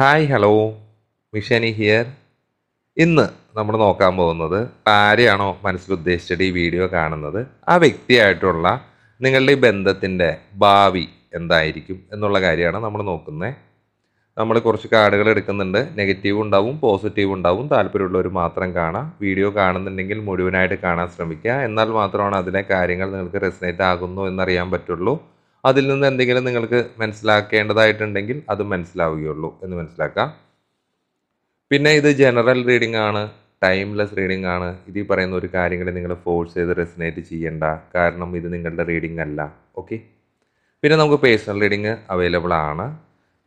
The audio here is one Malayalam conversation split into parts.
ഹായ് ഹലോ മിഷനി ഹിയർ ഇന്ന് നമ്മൾ നോക്കാൻ പോകുന്നത് ആരെയാണോ മനസ്സിൽ ഉദ്ദേശിച്ചിട്ട് ഈ വീഡിയോ കാണുന്നത്? ആ വ്യക്തിയായിട്ടുള്ള നിങ്ങളുടെ ഈ ബന്ധത്തിന്റെ ഭാവി എന്തായിരിക്കും എന്നുള്ള കാര്യമാണ് നമ്മൾ നോക്കുന്നത്. നമ്മൾ കുറച്ച് കാർഡുകൾ എടുക്കുന്നുണ്ട്. നെഗറ്റീവ് ഉണ്ടാവും പോസിറ്റീവ് ഉണ്ടാവും. താല്പര്യമുള്ളവർ മാത്രം കാണാം. വീഡിയോ കാണുന്നുണ്ടെങ്കിൽ മുഴുവനായിട്ട് കാണാൻ ശ്രമിക്കുക. എന്നാൽ മാത്രമാണ് അതിലെ കാര്യങ്ങൾ നിങ്ങൾക്ക് റെസിനേറ്റ് ആകുന്നു എന്നറിയാൻ പറ്റുള്ളൂ. അതിൽ നിന്ന് എന്തെങ്കിലും നിങ്ങൾക്ക് മനസ്സിലാക്കേണ്ടതായിട്ടുണ്ടെങ്കിൽ അത് മനസ്സിലാവുകയുള്ളൂ എന്ന് മനസ്സിലാക്കാം. പിന്നെ ഇത് ജനറൽ റീഡിംഗ് ആണ് ടൈംലെസ് റീഡിംഗ് ആണ്. ഇത് പറയുന്ന ഒരു കാര്യങ്ങളെ നിങ്ങൾ ഫോഴ്സ് ചെയ്ത് റെസിനേറ്റ് ചെയ്യേണ്ട. കാരണം ഇത് നിങ്ങളുടെ റീഡിംഗ് അല്ല. ഓക്കെ പിന്നെ നമുക്ക് പേഴ്സണൽ റീഡിംഗ് അവൈലബിൾ ആണ്.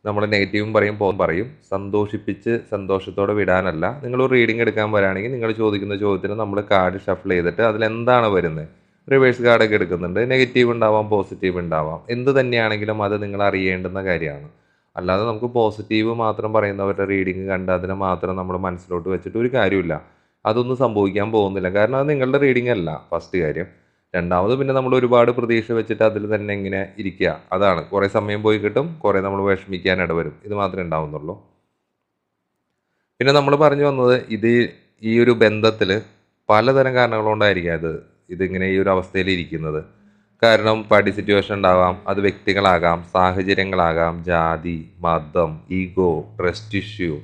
നമ്മൾ നെഗറ്റീവും പറയും പോകും പറയും. സന്തോഷിപ്പിച്ച് സന്തോഷത്തോടെ വിടാനല്ല. നിങ്ങൾ റീഡിംഗ് എടുക്കാൻ വരാണെങ്കിൽ നിങ്ങൾ ചോദിക്കുന്ന ചോദ്യത്തിന് നമ്മൾ കാർഡ് ഷഫിൾ ചെയ്തിട്ട് അതിൽ എന്താണ് വരുന്നത്? റിവേഴ്സ് കാർഡൊക്കെ എടുക്കുന്നുണ്ട്. നെഗറ്റീവ് ഉണ്ടാവാം പോസിറ്റീവ് ഉണ്ടാവാം. എന്ത് തന്നെയാണെങ്കിലും അത് നിങ്ങൾ അറിയേണ്ടുന്ന കാര്യമാണ്. അല്ലാതെ നമുക്ക് പോസിറ്റീവ് മാത്രം പറയുന്നവരുടെ റീഡിങ് കണ്ട് അതിനെ മാത്രം നമ്മൾ മനസ്സിലോട്ട് വെച്ചിട്ട് ഒരു കാര്യമില്ല. അതൊന്നും സംഭവിക്കാൻ പോകുന്നില്ല. കാരണം അത് നിങ്ങളുടെ റീഡിംഗ് അല്ല ഫസ്റ്റ് കാര്യം. രണ്ടാമത് പിന്നെ നമ്മൾ ഒരുപാട് പ്രതീക്ഷ വെച്ചിട്ട് അതിൽ തന്നെ ഇങ്ങനെ ഇരിക്കുക. അതാണ്. കുറേ സമയം പോയി കിട്ടും കുറേ നമ്മൾ വിഷമിക്കാൻ ഇടവരും. ഇത് മാത്രമേ ഉണ്ടാവുന്നുള്ളൂ. പിന്നെ നമ്മൾ പറഞ്ഞു വന്നത് ഇത് ഈ ഒരു ബന്ധത്തിൽ പലതരം കാരണങ്ങൾ അത് ഇതിങ്ങനെ ഈ ഒരു അവസ്ഥയിൽ ഇരിക്കുന്നത് കാരണം പാർട്ടി സിറ്റുവേഷൻ ഉണ്ടാവാം അത് വ്യക്തികളാകാം സാഹചര്യങ്ങളാകാം ജാതി മതം ഈഗോ ട്രസ്റ്റ് ഇഷ്യൂ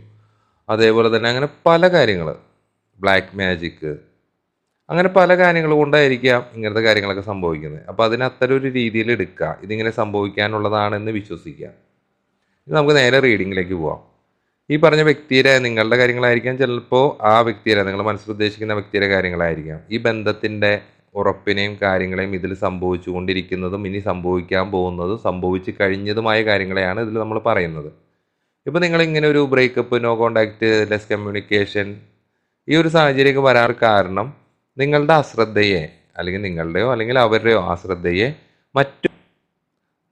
അതേപോലെ തന്നെ അങ്ങനെ പല കാര്യങ്ങൾ ബ്ലാക്ക് മാജിക്ക് അങ്ങനെ പല കാര്യങ്ങൾ കൊണ്ടായിരിക്കാം ഇങ്ങനത്തെ കാര്യങ്ങളൊക്കെ സംഭവിക്കുന്നത്. അപ്പോൾ അതിന് അത്തരം ഒരു രീതിയിൽ എടുക്കുക. ഇതിങ്ങനെ സംഭവിക്കാനുള്ളതാണെന്ന് വിശ്വസിക്കുക. നമുക്ക് നേരെ റീഡിങ്ങിലേക്ക് പോവാം. ഈ പറഞ്ഞ വ്യക്തിയുടെ നിങ്ങളുടെ കാര്യങ്ങളായിരിക്കാം. ചിലപ്പോൾ ആ വ്യക്തിയുടെ നിങ്ങൾ മനസ്സിൽ ഉദ്ദേശിക്കുന്ന വ്യക്തിയുടെ കാര്യങ്ങളായിരിക്കാം. ഈ ബന്ധത്തിന്റെ ഉറപ്പിനെയും കാര്യങ്ങളെയും ഇതിൽ സംഭവിച്ചു കൊണ്ടിരിക്കുന്നതും ഇനി സംഭവിക്കാൻ പോകുന്നതും സംഭവിച്ചു കഴിഞ്ഞതുമായ കാര്യങ്ങളെയാണ് ഇതിൽ നമ്മൾ പറയുന്നത്. ഇപ്പോൾ നിങ്ങൾ ഇങ്ങനെ ഒരു breakup no contact less communication ഈ ഒരു സാഹചര്യമൊക്കെ വരാർ കാരണം നിങ്ങളുടെ അശ്രദ്ധയെ അല്ലെങ്കിൽ നിങ്ങളുടെയോ അല്ലെങ്കിൽ അവരുടെയോ അശ്രദ്ധയെ മറ്റു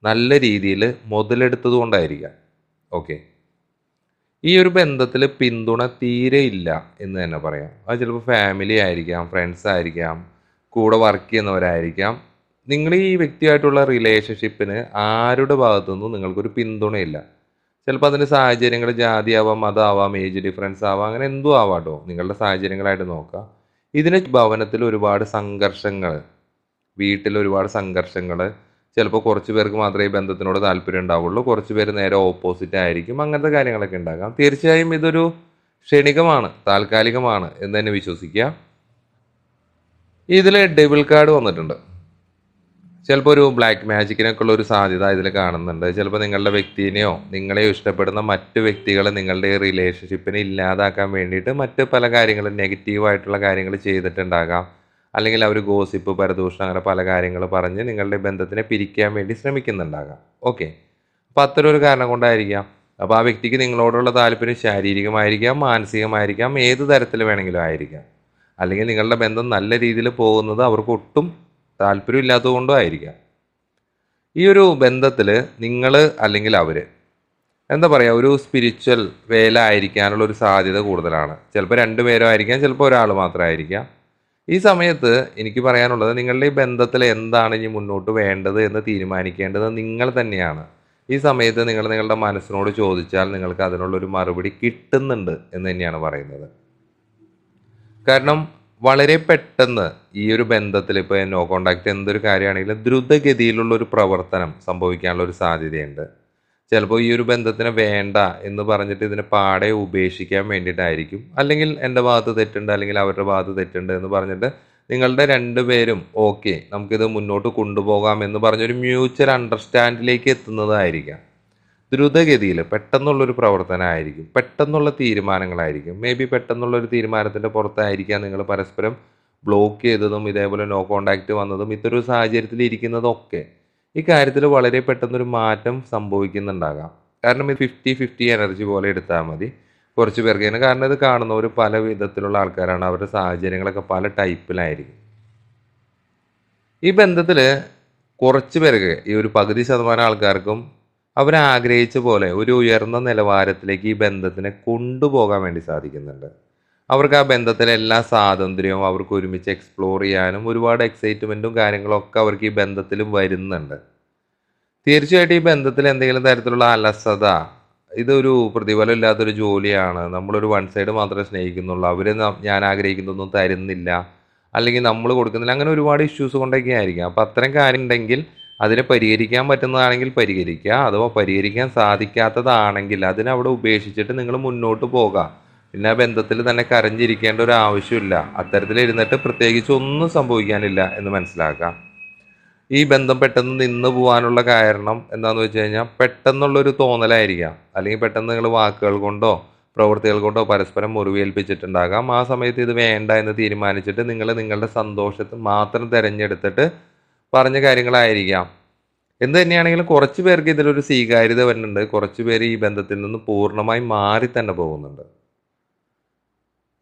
നല്ല രീതിയിൽ മുതലെടുത്തത് കൊണ്ടായിരിക്കാം. ഓക്കെ ഈ ഒരു ബന്ധത്തിൽ പിന്തുണ തീരെ ഇല്ല എന്ന് തന്നെ പറയാം. അത് ചിലപ്പോൾ ഫാമിലി ആയിരിക്കാം ഫ്രണ്ട്സ് ആയിരിക്കാം കൂടെ വർക്ക് ചെയ്യുന്നവരായിരിക്കാം. നിങ്ങൾ ഈ വ്യക്തിയായിട്ടുള്ള റിലേഷൻഷിപ്പിന് ആരുടെ ഭാഗത്തുനിന്നും നിങ്ങൾക്കൊരു പിന്തുണയില്ല. ചിലപ്പോൾ അതിന്റെ സാഹചര്യങ്ങൾ ജാതി ആവാം മതമാവാം ഏജ് ഡിഫറൻസ് ആവാം അങ്ങനെ എന്തും ആവാട്ടോ. നിങ്ങളുടെ സാഹചര്യങ്ങളായിട്ട് നോക്കുക ഇതിന് ഭവനത്തിൽ ഒരുപാട് സംഘർഷങ്ങൾ വീട്ടിൽ ഒരുപാട് സംഘർഷങ്ങൾ. ചിലപ്പോൾ കുറച്ച് പേർക്ക് മാത്രമേ ബന്ധത്തിനോട് താല്പര്യം ഉണ്ടാവുള്ളൂ. കുറച്ച് പേര് നേരെ ഓപ്പോസിറ്റ് ആയിരിക്കും. അങ്ങനത്തെ കാര്യങ്ങളൊക്കെ ഉണ്ടാകാം. തീർച്ചയായും ഇതൊരു ക്ഷണികമാണ് താൽക്കാലികമാണ് എന്ന് തന്നെ വിശ്വസിക്കുക ഇതിൽ ഡെബിൾ കാർഡ് വന്നിട്ടുണ്ട്. ചിലപ്പോൾ ഒരു ബ്ലാക്ക് മാജിക്കിനൊക്കെ ഉള്ള ഒരു സാധ്യത ഇതിൽ കാണുന്നുണ്ട്. ചിലപ്പോൾ നിങ്ങളുടെ വ്യക്തിനെയോ നിങ്ങളെ ഇഷ്ടപ്പെടുന്ന മറ്റു വ്യക്തികളെ നിങ്ങളുടെ റിലേഷൻഷിപ്പിനെ ഇല്ലാതാക്കാൻ വേണ്ടിയിട്ട് മറ്റ് പല കാര്യങ്ങളും നെഗറ്റീവായിട്ടുള്ള കാര്യങ്ങൾ ചെയ്തിട്ടുണ്ടാകാം. അല്ലെങ്കിൽ അവർ ഗോസിപ്പ് പരദൂഷണം അങ്ങനെ പല കാര്യങ്ങൾ പറഞ്ഞ് നിങ്ങളുടെ ബന്ധത്തിനെ പിരിക്കാൻ വേണ്ടി ശ്രമിക്കുന്നുണ്ടാകാം. ഓക്കെ അപ്പോൾ അത്തരം ഒരു കാരണം കൊണ്ടായിരിക്കാം. അപ്പോൾ ആ വ്യക്തിക്ക് നിങ്ങളോടുള്ള താല്പര്യം ശാരീരികമായിരിക്കാം മാനസികമായിരിക്കാം ഏത് തരത്തിൽ വേണമെങ്കിലും ആയിരിക്കാം. അല്ലെങ്കിൽ നിങ്ങളുടെ ബന്ധം നല്ല രീതിയിൽ പോകുന്നത് അവർക്ക് ഒട്ടും താല്പര്യമില്ലാത്തത് കൊണ്ടും ആയിരിക്കാം. ഈ ഒരു ബന്ധത്തിൽ നിങ്ങൾ അല്ലെങ്കിൽ അവർ എന്താ പറയുക ഒരു സ്പിരിച്വൽ വേല ആയിരിക്കാനുള്ള ഒരു സാധ്യത കൂടുതലാണ്. ചിലപ്പോൾ രണ്ടുപേരും ആയിരിക്കാം ചിലപ്പോൾ ഒരാൾ മാത്രമായിരിക്കാം ഈ സമയത്ത് എനിക്ക് പറയാനുള്ളത് നിങ്ങളുടെ ഈ ബന്ധത്തിൽ എന്താണ് ഇനി മുന്നോട്ട് വേണ്ടത് എന്ന് തീരുമാനിക്കേണ്ടത് നിങ്ങൾ തന്നെയാണ്. ഈ സമയത്ത് നിങ്ങൾ നിങ്ങളുടെ മനസ്സിനോട് ചോദിച്ചാൽ നിങ്ങൾക്ക് അതിനുള്ളൊരു മറുപടി കിട്ടുന്നുണ്ട് എന്ന് തന്നെയാണ് പറയുന്നത്. കാരണം വളരെ പെട്ടെന്ന് ഈ ഒരു ബന്ധത്തിൽ ഇപ്പോൾ നോ കോണ്ടാക്ട് എന്തൊരു കാര്യമാണെങ്കിലും ദ്രുതഗതിയിലുള്ള ഒരു പ്രവർത്തനം സംഭവിക്കാനുള്ള ഒരു സാധ്യതയുണ്ട്. ചിലപ്പോൾ ഈ ഒരു ബന്ധത്തിന് വേണ്ട എന്ന് പറഞ്ഞിട്ട് ഇതിനെ പാടെ ഉപേക്ഷിക്കാൻ വേണ്ടിയിട്ടായിരിക്കും. അല്ലെങ്കിൽ എന്റെ ഭാഗത്ത് തെറ്റുണ്ട് അല്ലെങ്കിൽ അവരുടെ ഭാഗത്ത് തെറ്റുണ്ട് എന്ന് പറഞ്ഞിട്ട് നിങ്ങളുടെ രണ്ടുപേരും ഓക്കെ നമുക്കിത് മുന്നോട്ട് കൊണ്ടുപോകാം എന്ന് പറഞ്ഞൊരു മ്യൂച്വൽ അണ്ടർസ്റ്റാൻഡിലേക്ക് എത്തുന്നതായിരിക്കാം. ദ്രുതഗതിയിൽ പെട്ടെന്നുള്ളൊരു പ്രവർത്തനമായിരിക്കും പെട്ടെന്നുള്ള തീരുമാനങ്ങളായിരിക്കും. മേ ബി പെട്ടെന്നുള്ളൊരു തീരുമാനത്തിന്റെ പുറത്തായിരിക്കാം നിങ്ങൾ പരസ്പരം ബ്ലോക്ക് ചെയ്തതും ഇതേപോലെ നോ കോണ്ടാക്റ്റ് വന്നതും ഇത്തരം സാഹചര്യത്തിൽ ഇരിക്കുന്നതൊക്കെ. ഈ കാര്യത്തിൽ വളരെ പെട്ടെന്നൊരു മാറ്റം സംഭവിക്കുന്നുണ്ടാകാം. കാരണം ഇത് ഫിഫ്റ്റി ഫിഫ്റ്റി എനർജി പോലെ എടുത്താൽ മതി. കുറച്ച് പേർക്ക് തന്നെ കാരണം ഇത് കാണുന്നവർ പല വിധത്തിലുള്ള ആൾക്കാരാണ്. അവരുടെ സാഹചര്യങ്ങളൊക്കെ പല ടൈപ്പിലായിരിക്കും. ഈ ബന്ധത്തിൽ കുറച്ച് പേർക്ക് ഈ ഒരു പകുതി ശതമാനം ആൾക്കാർക്കും അവരാഗ്രഹിച്ച പോലെ ഒരു ഉയർന്ന നിലവാരത്തിലേക്ക് ഈ ബന്ധത്തിനെ കൊണ്ടുപോകാൻ വേണ്ടി സാധിക്കുന്നുണ്ട്. അവർക്ക് ആ ബന്ധത്തിലെ എല്ലാ സ്വാതന്ത്ര്യവും അവർക്ക് ഒരുമിച്ച് എക്സ്പ്ലോർ ചെയ്യാനും ഒരുപാട് എക്സൈറ്റ്മെന്റും കാര്യങ്ങളൊക്കെ അവർക്ക് ഈ ബന്ധത്തിലും വരുന്നുണ്ട്. തീർച്ചയായിട്ടും ഈ ബന്ധത്തിൽ എന്തെങ്കിലും തരത്തിലുള്ള അലസത ഇതൊരു പ്രതിഫലം ഇല്ലാത്തൊരു ജോലിയാണ്. നമ്മളൊരു വൺ സൈഡ് മാത്രമേ സ്നേഹിക്കുന്നുള്ളൂ. അവർ ഞാൻ ആഗ്രഹിക്കുന്നതൊന്നും തരുന്നില്ല. അല്ലെങ്കിൽ നമ്മൾ കൊടുക്കുന്നില്ല. അങ്ങനെ ഒരുപാട് ഇഷ്യൂസ് കൊണ്ടൊക്കെ ആയിരിക്കും അപ്പം അത്തരം കാര്യം ഉണ്ടെങ്കിൽ അതിനെ പരിഹരിക്കാൻ പറ്റുന്നതാണെങ്കിൽ പരിഹരിക്കുക അഥവാ പരിഹരിക്കാൻ സാധിക്കാത്തതാണെങ്കിൽ അതിനവിടെ ഉപേക്ഷിച്ചിട്ട് നിങ്ങൾ മുന്നോട്ട് പോകാം. പിന്നെ ആ ബന്ധത്തിൽ തന്നെ കരഞ്ഞിരിക്കേണ്ട ഒരു ആവശ്യമില്ല. അത്തരത്തിൽ ഇരുന്നിട്ട് പ്രത്യേകിച്ച് ഒന്നും സംഭവിക്കാനില്ല എന്ന് മനസ്സിലാക്കാം. ഈ ബന്ധം പെട്ടെന്ന് നിന്ന് പോകാനുള്ള കാരണം എന്താണെന്ന് വെച്ച് കഴിഞ്ഞാൽ പെട്ടെന്നുള്ളൊരു തോന്നലായിരിക്കാം. അല്ലെങ്കിൽ പെട്ടെന്ന് നിങ്ങൾ വാക്കുകൾ കൊണ്ടോ പ്രവൃത്തികൾ കൊണ്ടോ പരസ്പരം മുറിവേൽപ്പിച്ചിട്ടുണ്ടാകാം. ആ സമയത്ത് ഇത് വേണ്ട എന്ന് തീരുമാനിച്ചിട്ട് നിങ്ങൾ നിങ്ങളുടെ സന്തോഷത്തെ മാത്രം തിരഞ്ഞെടുത്തിട്ട് പറഞ്ഞ കാര്യങ്ങളായിരിക്കാം. എന്ത് തന്നെയാണെങ്കിലും കുറച്ച് പേർക്ക് ഇതിലൊരു സ്വീകാര്യത വരുന്നുണ്ട്. കുറച്ച് പേര് ഈ ബന്ധത്തിൽ നിന്ന് പൂർണമായി മാറി തന്നെ പോകുന്നുണ്ട്.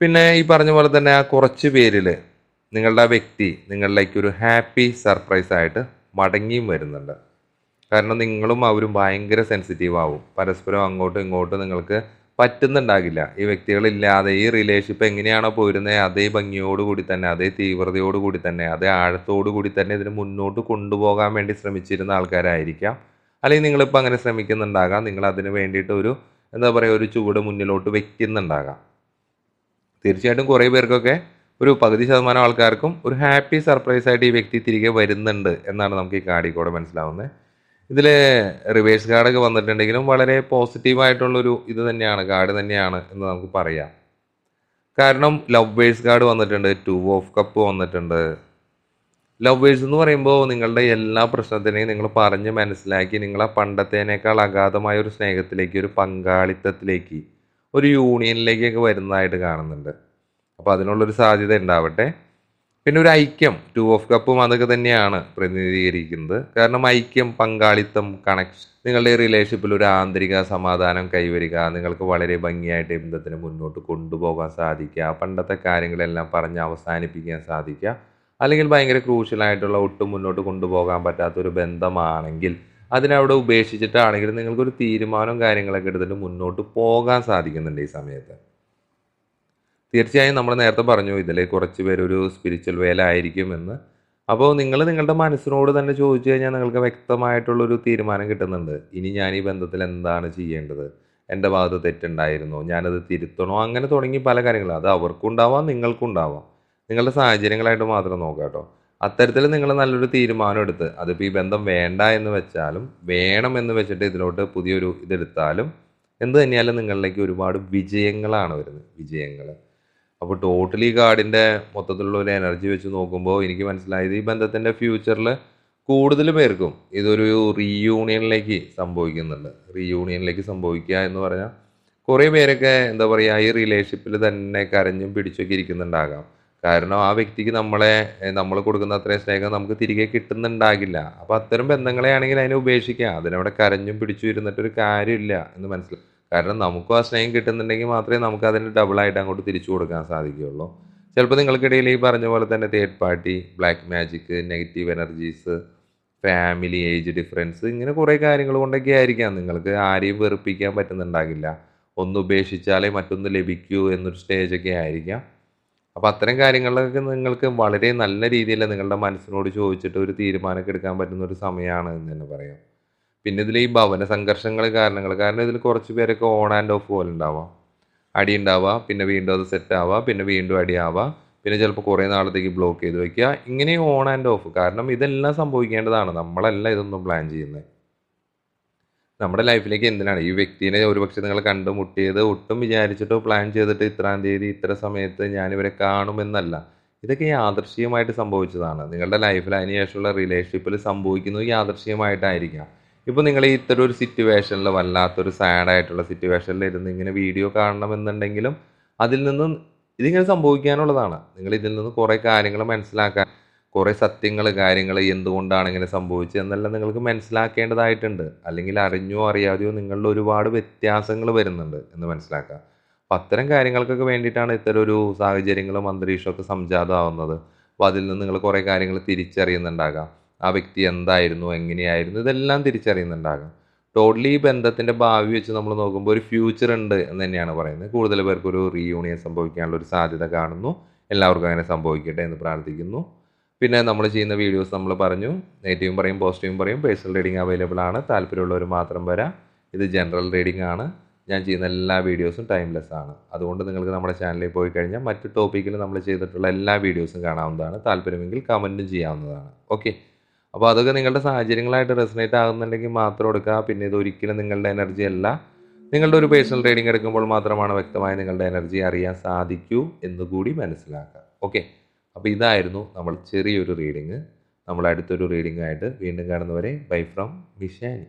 പിന്നെ ഈ പറഞ്ഞ പോലെ തന്നെ ആ കുറച്ച് പേരിൽ നിങ്ങളുടെ ആ വ്യക്തി നിങ്ങളിലേക്ക് ഒരു ഹാപ്പി സർപ്രൈസ് ആയിട്ട് മടങ്ങിയും വരുന്നുണ്ട്. കാരണം നിങ്ങളും അവരും ഭയങ്കര സെൻസിറ്റീവ് ആവും. പരസ്പരം അങ്ങോട്ടും ഇങ്ങോട്ടും നിങ്ങൾക്ക് പറ്റുന്നുണ്ടാകില്ല. ഈ വ്യക്തികളില്ലാതെ ഈ റിലേഷൻഷിപ്പ് എങ്ങനെയാണോ പോരുന്നത് അതേ ഭംഗിയോടുകൂടി തന്നെ അതേ തീവ്രതയോടുകൂടി തന്നെ അതേ ആഴത്തോടുകൂടി തന്നെ ഇതിന് മുന്നോട്ട് കൊണ്ടുപോകാൻ വേണ്ടി ശ്രമിച്ചിരുന്ന ആൾക്കാരായിരിക്കാം. അല്ലെങ്കിൽ നിങ്ങളിപ്പോൾ അങ്ങനെ ശ്രമിക്കുന്നുണ്ടാകാം. നിങ്ങൾ അതിന് വേണ്ടിയിട്ട് ഒരു എന്താ പറയുക ഒരു ചുവട് മുന്നിലോട്ട് വെക്കുന്നുണ്ടാകാം. തീർച്ചയായിട്ടും കുറേ പേർക്കൊക്കെ ഒരു പകുതി ശതമാനം ആൾക്കാർക്കും ഒരു ഹാപ്പി സർപ്രൈസ് ആയിട്ട് ഈ വ്യക്തി തിരികെ വരുന്നുണ്ട് എന്നാണ് നമുക്ക് ഈ കാടിക്കൂടെ കൂടെ മനസ്സിലാവുന്നത്. ഇതിൽ റിവേഴ്സ് ഗാർഡൊക്കെ വന്നിട്ടുണ്ടെങ്കിലും വളരെ പോസിറ്റീവായിട്ടുള്ളൊരു ഇത് തന്നെയാണ് ഗാർഡ് തന്നെയാണ് എന്ന് നമുക്ക് പറയാം. കാരണം ലവേഴ്സ് ഗാർഡ് വന്നിട്ടുണ്ട് ടു ഓഫ് കപ്പ് വന്നിട്ടുണ്ട്. ലവേഴ്സ് എന്ന് പറയുമ്പോൾ നിങ്ങളുടെ എല്ലാ പ്രശ്നത്തിനെയും നിങ്ങൾ പറഞ്ഞ് മനസ്സിലാക്കി നിങ്ങളെ പണ്ടത്തേനേക്കാൾ അഗാധമായ ഒരു സ്നേഹത്തിലേക്ക് ഒരു പങ്കാളിത്തത്തിലേക്ക് ഒരു യൂണിയനിലേക്കൊക്കെ വരുന്നതായിട്ട് കാണുന്നുണ്ട്. അപ്പോൾ അതിനുള്ളൊരു സാധ്യത ഉണ്ടാവട്ടെ. പിന്നെ ഒരു ഐക്യം ടു ഓഫ് കപ്പും അതൊക്കെ തന്നെയാണ് പ്രതിനിധീകരിക്കുന്നത്. കാരണം ഐക്യം പങ്കാളിത്തം കണക്ഷൻ നിങ്ങളുടെ റിലേഷൻഷിപ്പിൽ ഒരു ആന്തരിക സമാധാനം കൈവരിക നിങ്ങൾക്ക് വളരെ ഭംഗിയായിട്ട് ബന്ധത്തിന് മുന്നോട്ട് കൊണ്ടുപോകാൻ സാധിക്കുക പണ്ടത്തെ കാര്യങ്ങളെല്ലാം പറഞ്ഞ് അവസാനിപ്പിക്കാൻ സാധിക്കുക അല്ലെങ്കിൽ ഭയങ്കര ക്രൂഷ്യലായിട്ടുള്ള ഒട്ടും മുന്നോട്ട് കൊണ്ടുപോകാൻ പറ്റാത്തൊരു ബന്ധമാണെങ്കിൽ അതിനവിടെ ഉപേക്ഷിച്ചിട്ടാണെങ്കിൽ നിങ്ങൾക്കൊരു തീരുമാനവും കാര്യങ്ങളൊക്കെ എടുത്തിട്ട് മുന്നോട്ട് പോകാൻ സാധിക്കുന്നുണ്ട് ഈ സമയത്ത്. തീർച്ചയായും നമ്മൾ നേരത്തെ പറഞ്ഞു ഇതിൽ കുറച്ച് പേരൊരു സ്പിരിച്വൽ വേല ആയിരിക്കുമെന്ന് അപ്പോൾ നിങ്ങൾ നിങ്ങളുടെ മനസ്സിനോട് തന്നെ ചോദിച്ചു കഴിഞ്ഞാൽ നിങ്ങൾക്ക് വ്യക്തമായിട്ടുള്ളൊരു തീരുമാനം കിട്ടുന്നുണ്ട്. ഇനി ഞാൻ ഈ ബന്ധത്തിൽ എന്താണ് ചെയ്യേണ്ടത്? എന്റെ ഭാഗത്ത് തെറ്റുണ്ടായിരുന്നോ ഞാനത് തിരുത്തണോ? അങ്ങനെ തുടങ്ങി പല കാര്യങ്ങളും. അത് അവർക്കും ഉണ്ടാവാം നിങ്ങൾക്കും ഉണ്ടാവാം. നിങ്ങളുടെ സാഹചര്യങ്ങളായിട്ട് മാത്രം നോക്കാം കേട്ടോ. അത്തരത്തിൽ നിങ്ങൾ നല്ലൊരു തീരുമാനം എടുത്ത് അതിപ്പോൾ ഈ ബന്ധം വേണ്ട എന്ന് വെച്ചാലും വേണം എന്ന് വെച്ചിട്ട് ഇതിലോട്ട് പുതിയൊരു ഇതെടുത്താലും എന്ത് തന്നെയാലും നിങ്ങളിലേക്ക് ഒരുപാട് വിജയങ്ങളാണ് വരുന്നത്. വിജയങ്ങൾ. അപ്പോൾ ടോട്ടലി കാർഡിന്റെ മൊത്തത്തിലുള്ള ഒരു എനർജി വെച്ച് നോക്കുമ്പോൾ എനിക്ക് മനസ്സിലായത് ഈ ബന്ധത്തിന്റെ ഫ്യൂച്ചറിൽ കൂടുതൽ പേർക്കും ഇതൊരു റീയൂണിയനിലേക്ക് സംഭവിക്കുന്നുണ്ട്. റീയൂണിയനിലേക്ക് സംഭവിക്കുക എന്ന് പറഞ്ഞാൽ കുറേ പേരൊക്കെ എന്താ പറയുക ഈ റിലേഷൻഷിപ്പിൽ തന്നെ കരഞ്ഞും പിടിച്ചൊക്കെ ഇരിക്കുന്നുണ്ടാകാം. കാരണം ആ വ്യക്തിക്ക് നമ്മളെ നമ്മൾ കൊടുക്കുന്ന അത്രയും സ്നേഹം നമുക്ക് തിരികെ കിട്ടുന്നുണ്ടാകില്ല. അപ്പോൾ അത്തരം ബന്ധങ്ങളെ ആണെങ്കിൽ അതിനെ ഉപേക്ഷിക്കുക അതിനവിടെ കരഞ്ഞും പിടിച്ചു ഇരുന്നിട്ടൊരു കാര്യമില്ല എന്ന് മനസ്സിലാവും കാരണം നമുക്കും ആ സ്നേഹം കിട്ടുന്നുണ്ടെങ്കിൽ മാത്രമേ നമുക്ക് അതിന് ഡബിളായിട്ട് അങ്ങോട്ട് തിരിച്ചു കൊടുക്കാൻ സാധിക്കുകയുള്ളൂ. ചിലപ്പോൾ നിങ്ങൾക്കിടയിൽ ഈ പറഞ്ഞ പോലെ തന്നെ third party black magic negative energies family age difference ഇങ്ങനെ കുറേ കാര്യങ്ങൾ കൊണ്ടൊക്കെ ആയിരിക്കാം. നിങ്ങൾക്ക് ആരെയും വെറുപ്പിക്കാൻ പറ്റുന്നുണ്ടാകില്ല. ഒന്ന് ഉപേക്ഷിച്ചാലേ മറ്റൊന്ന് ലഭിക്കൂ എന്നൊരു സ്റ്റേജൊക്കെ ആയിരിക്കാം. അപ്പോൾ അത്തരം കാര്യങ്ങളിലൊക്കെ നിങ്ങൾക്ക് വളരെ നല്ല രീതിയിൽ നിങ്ങളുടെ മനസ്സിനോട് ചോദിച്ചിട്ട് ഒരു തീരുമാനമൊക്കെ എടുക്കാൻ പറ്റുന്ന ഒരു സമയമാണ് എന്ന് തന്നെ പറയാം. പിന്നെ ഇതിൽ ഈ ഭവന സംഘർഷങ്ങൾ കാരണങ്ങൾ കാരണം ഇതിൽ കുറച്ച് പേരൊക്കെ ഓൺ ആൻഡ് ഓഫ് പോലെ ഉണ്ടാവാം. അടി ഉണ്ടാവുക പിന്നെ വീണ്ടും അത് സെറ്റ് ആവുക പിന്നെ വീണ്ടും അടി ആവുക പിന്നെ ചിലപ്പോൾ കുറേ നാളത്തേക്ക് ബ്ലോക്ക് ചെയ്ത് വെക്കുക ഇങ്ങനെ ഓൺ ആൻഡ് ഓഫ് കാരണം ഇതെല്ലാം സംഭവിക്കേണ്ടതാണ്. നമ്മളല്ല ഇതൊന്നും പ്ലാൻ ചെയ്യുന്നത് നമ്മുടെ ലൈഫിലേക്ക് എന്തിനാണ്? ഈ വ്യക്തിനെ ഒരുപക്ഷെ നിങ്ങൾ കണ്ടുമുട്ടിയത് ഒട്ടും വിചാരിച്ചിട്ടോ പ്ലാൻ ചെയ്തിട്ട് ഇത്രാം തീയതി ഇത്ര സമയത്ത് ഞാനിവരെ കാണുമെന്നല്ല. ഇതൊക്കെ യാദൃശ്ചികമായിട്ട് സംഭവിച്ചതാണ്. നിങ്ങളുടെ ലൈഫിൽ അതിനുശേഷമുള്ള റിലേഷൻഷിപ്പിൽ സംഭവിക്കുന്നത് യാദൃശ്ചികമായിട്ടായിരിക്കാം ഇപ്പോൾ നിങ്ങൾ ഇത്തരം ഒരു സിറ്റുവേഷനിൽ വല്ലാത്തൊരു സാഡായിട്ടുള്ള സിറ്റുവേഷനിൽ ഇരുന്ന് ഇങ്ങനെ വീഡിയോ കാണണമെന്നുണ്ടെങ്കിലും അതിൽ നിന്നും ഇതിങ്ങനെ സംഭവിക്കാനുള്ളതാണ്. നിങ്ങൾ ഇതിൽ നിന്ന് കുറേ കാര്യങ്ങൾ മനസ്സിലാക്കാൻ കുറേ സത്യങ്ങൾ കാര്യങ്ങൾ എന്തുകൊണ്ടാണ് ഇങ്ങനെ സംഭവിച്ചത് എന്നെല്ലാം നിങ്ങൾക്ക് മനസ്സിലാക്കേണ്ടതായിട്ടുണ്ട്. അല്ലെങ്കിൽ അറിഞ്ഞോ അറിയാതെയോ നിങ്ങളിൽ ഒരുപാട് വ്യത്യാസങ്ങൾ വരുന്നുണ്ട് എന്ന് മനസ്സിലാക്കുക അപ്പം അത്തരം കാര്യങ്ങൾക്കൊക്കെ വേണ്ടിയിട്ടാണ് ഇത്തരം ഒരു സാഹചര്യങ്ങളും അന്തരീക്ഷമൊക്കെ സംജാതമാവുന്നത്. അപ്പോൾ അതിൽ നിന്ന് നിങ്ങൾ കുറേ കാര്യങ്ങൾ തിരിച്ചറിയുന്നുണ്ടാകാം. ആ വ്യക്തി എന്തായിരുന്നു എങ്ങനെയായിരുന്നു ഇതെല്ലാം തിരിച്ചറിയുന്നുണ്ടാകും. ടോട്ടലി ഈ ബന്ധത്തിന്റെ ഭാവി വെച്ച് നമ്മൾ നോക്കുമ്പോൾ ഒരു ഫ്യൂച്ചർ ഉണ്ട് എന്ന് തന്നെയാണ് പറയുന്നത്. കൂടുതൽ പേർക്ക് ഒരു റീയൂണിയൻ സംഭവിക്കാനുള്ള ഒരു സാധ്യത കാണുന്നു. എല്ലാവർക്കും അങ്ങനെ സംഭവിക്കട്ടെ എന്ന് പ്രാർത്ഥിക്കുന്നു. പിന്നെ നമ്മൾ ചെയ്യുന്ന വീഡിയോസ് നമ്മൾ പറഞ്ഞു. നെഗറ്റീവും പറയും പോസിറ്റീവും പറയും. പേഴ്സണൽ റീഡിംഗ് അവൈലബിൾ ആണ്. താല്പര്യമുള്ളവർ മാത്രം വരാം. ഇത് ജനറൽ റീഡിംഗ് ആണ്. ഞാൻ ചെയ്യുന്ന എല്ലാ വീഡിയോസും ടൈംലെസ് ആണ്. അതുകൊണ്ട് നിങ്ങൾക്ക് നമ്മുടെ ചാനലിൽ പോയി കഴിഞ്ഞാൽ മറ്റ് ടോപ്പിക്കിൽ നമ്മൾ ചെയ്തിട്ടുള്ള എല്ലാ വീഡിയോസും കാണാവുന്നതാണ്. താല്പര്യമെങ്കിൽ കമന്റും ചെയ്യാവുന്നതാണ്. ഓക്കെ അപ്പോൾ അതൊക്കെ നിങ്ങളുടെ സാഹചര്യങ്ങളായിട്ട് റെസിനേറ്റ് ആകുന്നുണ്ടെങ്കിൽ മാത്രം എടുക്കുക. പിന്നെ ഇത് ഒരിക്കലും നിങ്ങളുടെ എനർജി അല്ല. നിങ്ങളുടെ ഒരു പേഴ്സണൽ റീഡിംഗ് എടുക്കുമ്പോൾ മാത്രമാണ് വ്യക്തമായി നിങ്ങളുടെ എനർജി അറിയാൻ സാധിക്കൂ എന്നുകൂടി മനസ്സിലാക്കുക. ഓക്കെ അപ്പോൾ ഇതായിരുന്നു നമ്മൾ ചെറിയൊരു റീഡിങ് നമ്മൾ അടുത്തൊരു റീഡിംഗ് ആയിട്ട് വീണ്ടും കാണുന്നവരെ ബൈ ഫ്രം മിഷാനി